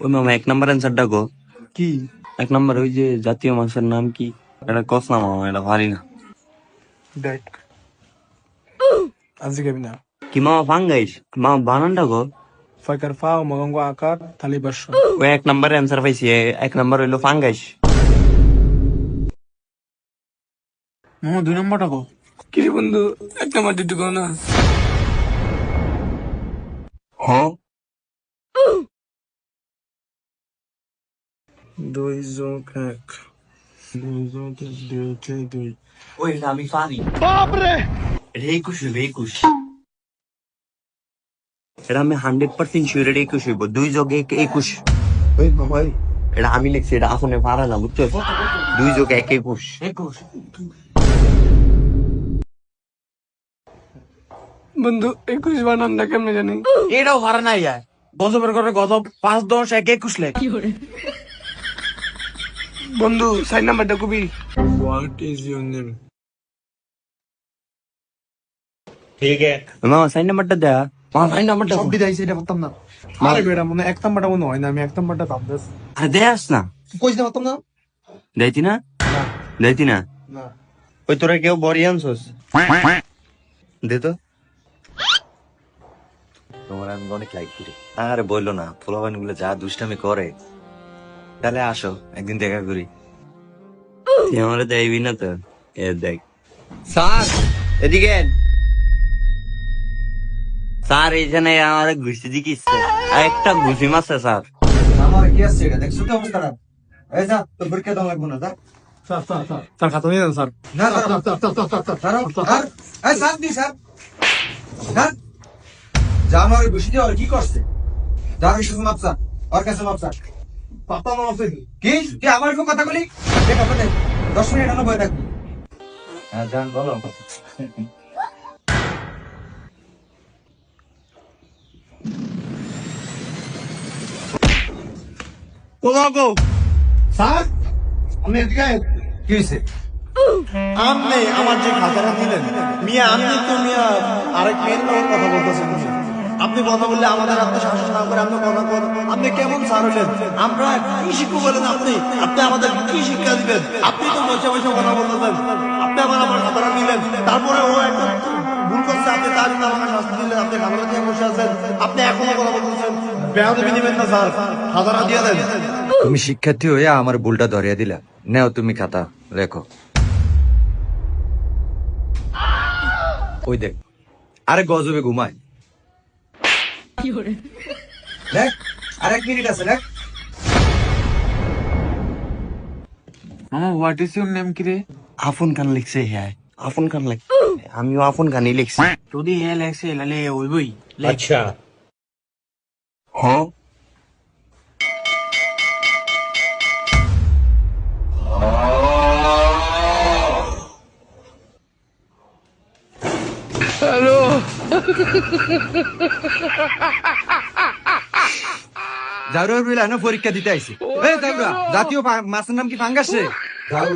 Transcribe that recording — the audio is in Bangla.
ওই মামা এক নাম্বার অ্যান্সারটা গো কি। এক নাম্বার ওই যে জাতীয় মাছের নাম কি? এটা কস না মামা এটা পারি না। দেখ। আজকে খাবি না। কি মামা ফাঙ্গাইস মামা বানানটা গো ফাঁকার ফা মগঙ্গ আকার থালি বাস ওই এক নাম্বারে অ্যান্সার পাইছি এক নাম্বার হইল ফাঙ্গাইস মামা দুই নম্বরটা কো। কি বন্ধু এক নম্বর দুটো কো না। হ্যাঁ? দুই যোগ এক। দুই যোগ এক দুই হচ্ছে দুই। ওই আমি পারি বাপরে! এটা একুশ হইবে একুশ। এটা আমি হান্ড্রেড পার্সেন্ট শিওর এটা একুশ হইব। দুই যোগ এক একুশ। ওই এটা আমি লিখছি এটা আপনি পারে না বুঝছ? দুই যোগ এক একুশ। একুশ। বন্ধু একুশ বানানটা কেমনে জানি? এটাও ভাড়া নাই যায় গজবের করে গজ পাঁচ দশ এক একুশ লেখ। বন্ধু সাইড নাম্বারটা কবি। হোয়াট ইজ ইউর নেম ঠিক আছে। মামা সাইন নাম্বারটা দেয়া মামা সাইন নাম্বারটা সব দিদাইছে এটা পারতাম না। আরে বেটা মনে এক নাম্বারটা মনে হয় না আমি এক নাম্বারটা ভাবতেছি আরে দেয়াস না। কইতে পারতাম না। দেয়তি না? দেয়তি না? না। ওই তোরা কেউ বড়ি আনছস? দে তো। তোমার আমি অনেক লাইক করি। আরে বলল না পোলাবানগুলো যা দুষ্টামি করে। তাহলে আসো একদিন দেখা করি। তুই আমারে দেখবি না তো? এ দেখ। স্যার! এদিকে স্যার এইখানে আমার ঘুষি আর একটা ঘুষি মারছে স্যার। আমার কি আছে এটা? দেখছ তো অবস্থা খারাপ। এই যা তো পরীক্ষা দাও লাগবো না যা। Sir sir sir. স্যার খাতা নিয়ে যান স্যার। না স্যার স্যার স্যার এই স্যার দি স্যার। স্যার যা আমার বসে দিয়ে আর কি করছে? যা কিছু মাপসা আর কাছে মাপসা পাতা না আছে কি? তুই আমার কোন কথা বলি? দেখ আপনাদের দশ মিনিট এখানে বয়ে থাকবি। হ্যাঁ যান বলো। কোথাও স্যার আমি এদিকে। কি হয়েছে? আমার যে খাতাটা দিলেন মিয়া আপনি তো মিয়া আরেক মেয়ের কথা বলতেছেন কথা বললে আমাদের না করে আপনি কথা আপনি কেমন স্যার হলেন? আমরা কি শিখব বলেন আপনি? আপনি আমাদের কি শিক্ষা দিবেন? আপনি তো বসে বসে কথা বলতেছেন। আপনি আবার আমার খাতাটা দিলেন তারপরে ও একটা ভুল করছে, আপনি তার আমাকে শাস্তি দিলেন, আপনি দিয়ে বসে আছেন। আপনি এখনও কথা তুমি শিক্ষার্থী হয়ে আমার ভুলটা ধরিয়ে দিলা। নেও তুমি খাতা, লেখো। ওই দেখ, আরে গজবে ঘুমায়। দেখ আরেক মিনিট আছে দেখ। মামা হোয়াট ইজ ইউর নেম কি রে আফন খান লিখছে হ্যাঁ আফন খান লিখ আমিও আফন খানই লিখছি। যদি এ লেখছে লালে ওইবই। হ্যাঁ। জারুর বিল না পরীক্ষা দিতে আইছি। এই জারুরা জাতীয় মাছের নাম কি ফাঙ্গাস রে? যাও